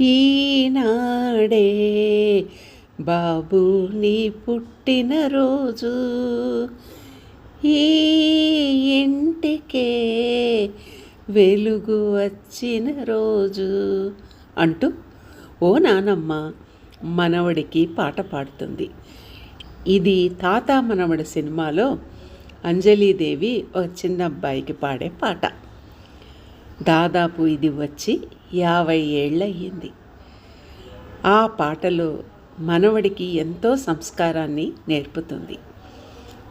ఈనాడే బాబు నీ పుట్టినరోజు ఈ ఇంటికే వెలుగు వచ్చిన రోజు అంటూ ఓ నానమ్మ మనవడికి పాట పాడుతుంది. ఇది తాత మనవడి సినిమాలో అంజలీదేవి ఒక చిన్న అబ్బాయికి పాడే పాట. దాదాపు ఇది వచ్చి యాభై ఏళ్ళయ్యింది. ఆ పాటలో మనవడికి ఎంతో సంస్కారాన్ని నేర్పుతుంది.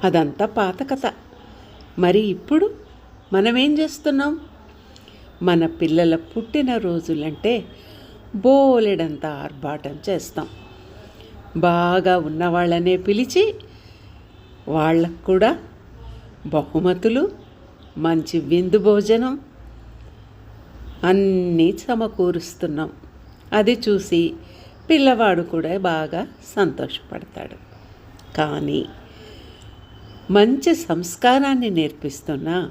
అదంతా పాత కథ మరి ఇప్పుడు మనమేం చేస్తున్నాం? మన పిల్లల పుట్టినరోజులంటే బోలెడంత ఆర్భాటం చేస్తాం. బాగా ఉన్నవాళ్ళనే పిలిచి వాళ్ళకు కూడా బహుమతులు మంచి విందు భోజనం అన్నీ సమకూరుస్తున్నాం. అది చూసి పిల్లవాడు కూడా బాగా సంతోషపడతాడు. కానీ మంచి సంస్కారాన్ని నేర్పిస్తున్న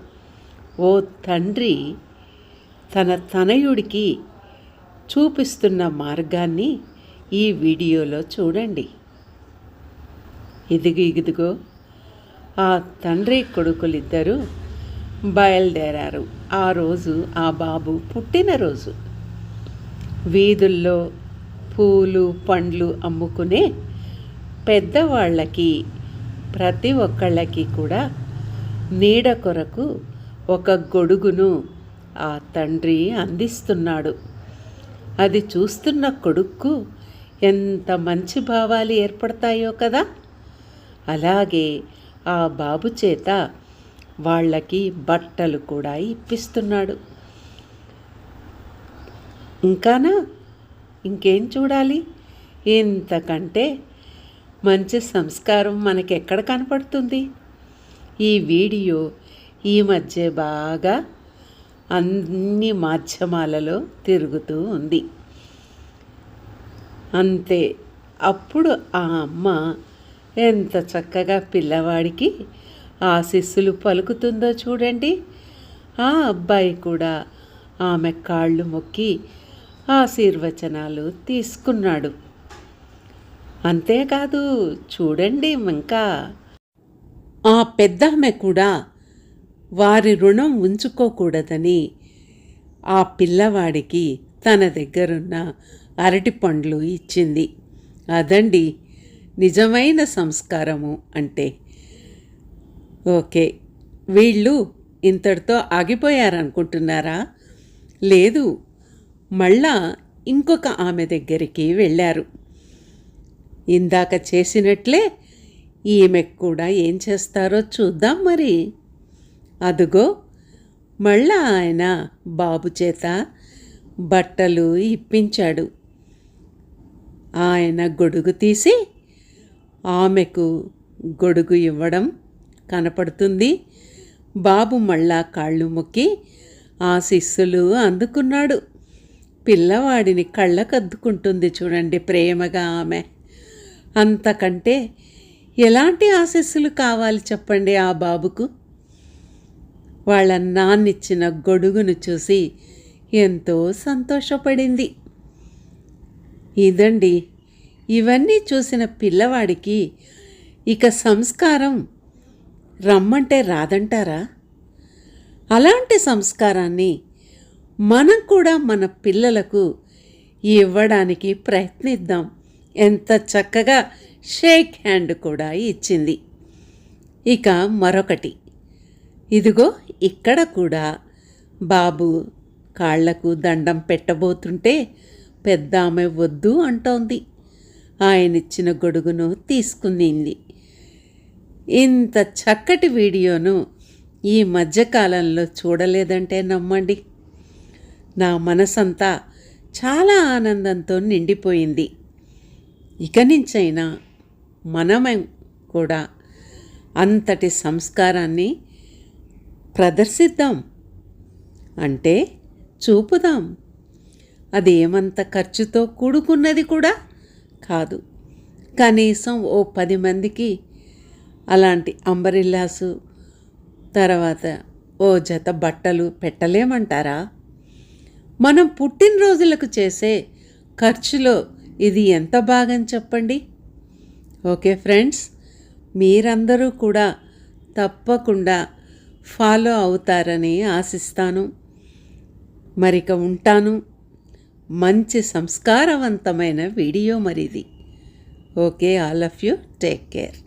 ఓ తండ్రి తన తనయుడికి చూపిస్తున్న మార్గాన్ని ఈ వీడియోలో చూడండి. ఇదిగో ఇదిగో ఆ తండ్రి కొడుకులిద్దరూ బయలుదేరారు. ఆ రోజు ఆ బాబు పుట్టినరోజు. వీధుల్లో పూలు పండ్లు అమ్ముకునే పెద్దవాళ్ళకి ప్రతి ఒక్కళ్ళకి కూడా నీడ కొరకు ఒక గొడుగును ఆ తండ్రి అందిస్తున్నాడు. అది చూస్తున్న కొడుక్కు ఎంత మంచి భావాలు ఏర్పడతాయో కదా! అలాగే ఆ బాబు చేత వాళ్ళకి బట్టలు కూడా ఇప్పిస్తున్నాడు. ఇంకానా? ఇంకేం చూడాలి? ఇంతకంటే మంచి సంస్కారం మనకెక్కడ కనపడుతుంది? ఈ వీడియో ఈ మధ్య బాగా అన్ని మాధ్యమాలలో తిరుగుతూ ఉంది. అంతే. అప్పుడు ఆ అమ్మ ఎంత చక్కగా పిల్లవాడికి ఆశీస్సులు పలుకుతుందో చూడండి. ఆ అబ్బాయి కూడా ఆమె కాళ్ళు మొక్కి ఆశీర్వచనాలు తీసుకున్నాడు. అంతేకాదు చూడండి ఇంకా. ఆ పెద్దామె కూడా వారి రుణం ఉంచుకోకూడదని ఆ పిల్లవాడికి తన దగ్గరున్న అరటి పండ్లు ఇచ్చింది. అదండి నిజమైన సంస్కారము అంటే ఓకే. వీళ్ళు ఇంతటితో ఆగిపోయారనుకుంటున్నారా? లేదు. మళ్ళా ఇంకొక ఆమె దగ్గరికి వెళ్ళారు. ఇందాక చేసినట్లే ఈమెకు కూడా ఏం చేస్తారో చూద్దాం మరి. అదుగో మళ్ళా ఆయన బాబు చేత బట్టలు ఇప్పించాడు. ఆయన గొడుగు తీసి ఆమెకు గొడుగు ఇవ్వడం కనపడుతుంది. బాబు మళ్ళా కాళ్ళు మొక్కి ఆశీస్సులు అందుకున్నాడు. పిల్లవాడిని కళ్ళకద్దుకుంటుంది చూడండి ప్రేమగా ఆమె. అంతకంటే ఎలాంటి ఆశీస్సులు కావాలి చెప్పండి ఆ బాబుకు? వాళ్ళ నాన్నిచ్చిన గొడుగును చూసి ఎంతో సంతోషపడింది. ఇదండి ఇవన్నీ చూసిన పిల్లవాడికి ఇక సంస్కారం రమ్మంటే రాదంటారా? అలాంటి సంస్కారాన్ని మనం కూడా మన పిల్లలకు ఇవ్వడానికి ప్రయత్నిద్దాం. ఎంత చక్కగా షేక్ హ్యాండ్ కూడా ఇచ్చింది. ఇక మరొకటి. ఇదిగో ఇక్కడ కూడా బాబు కాళ్ళకు దండం పెట్టబోతుంటే పెద్ద ఆమె వద్దు అంటోంది. ఆయనిచ్చిన గొడుగును తీసుకునింది ఇంత చక్కటి వీడియోను ఈ మధ్యకాలంలో చూడలేదంటే నమ్మండి. నా మనసంతా చాలా ఆనందంతో నిండిపోయింది. ఇక నుంచైనా మనమే కూడా అంతటి సంస్కారాన్ని ప్రదర్శిద్దాం. అంటే చూపుదాం. అది ఏమంత ఖర్చుతో కూడుకున్నది కూడా కాదు. కనీసం ఓ పది మందికి అలాంటి అంబరిల్లాసు తర్వాత ఓ జత బట్టలు పెట్టలేమంటారా? మనం పుట్టినరోజులకు చేసే ఖర్చులో ఇది ఎంత భాగం చెప్పండి? ఓకే ఫ్రెండ్స్ మీరందరూ కూడా తప్పకుండా ఫాలో అవుతారని ఆశిస్తాను. మరిక ఉంటాను. మంచి సంస్కారవంతమైన వీడియో మరిది. Okay all of you. Take care.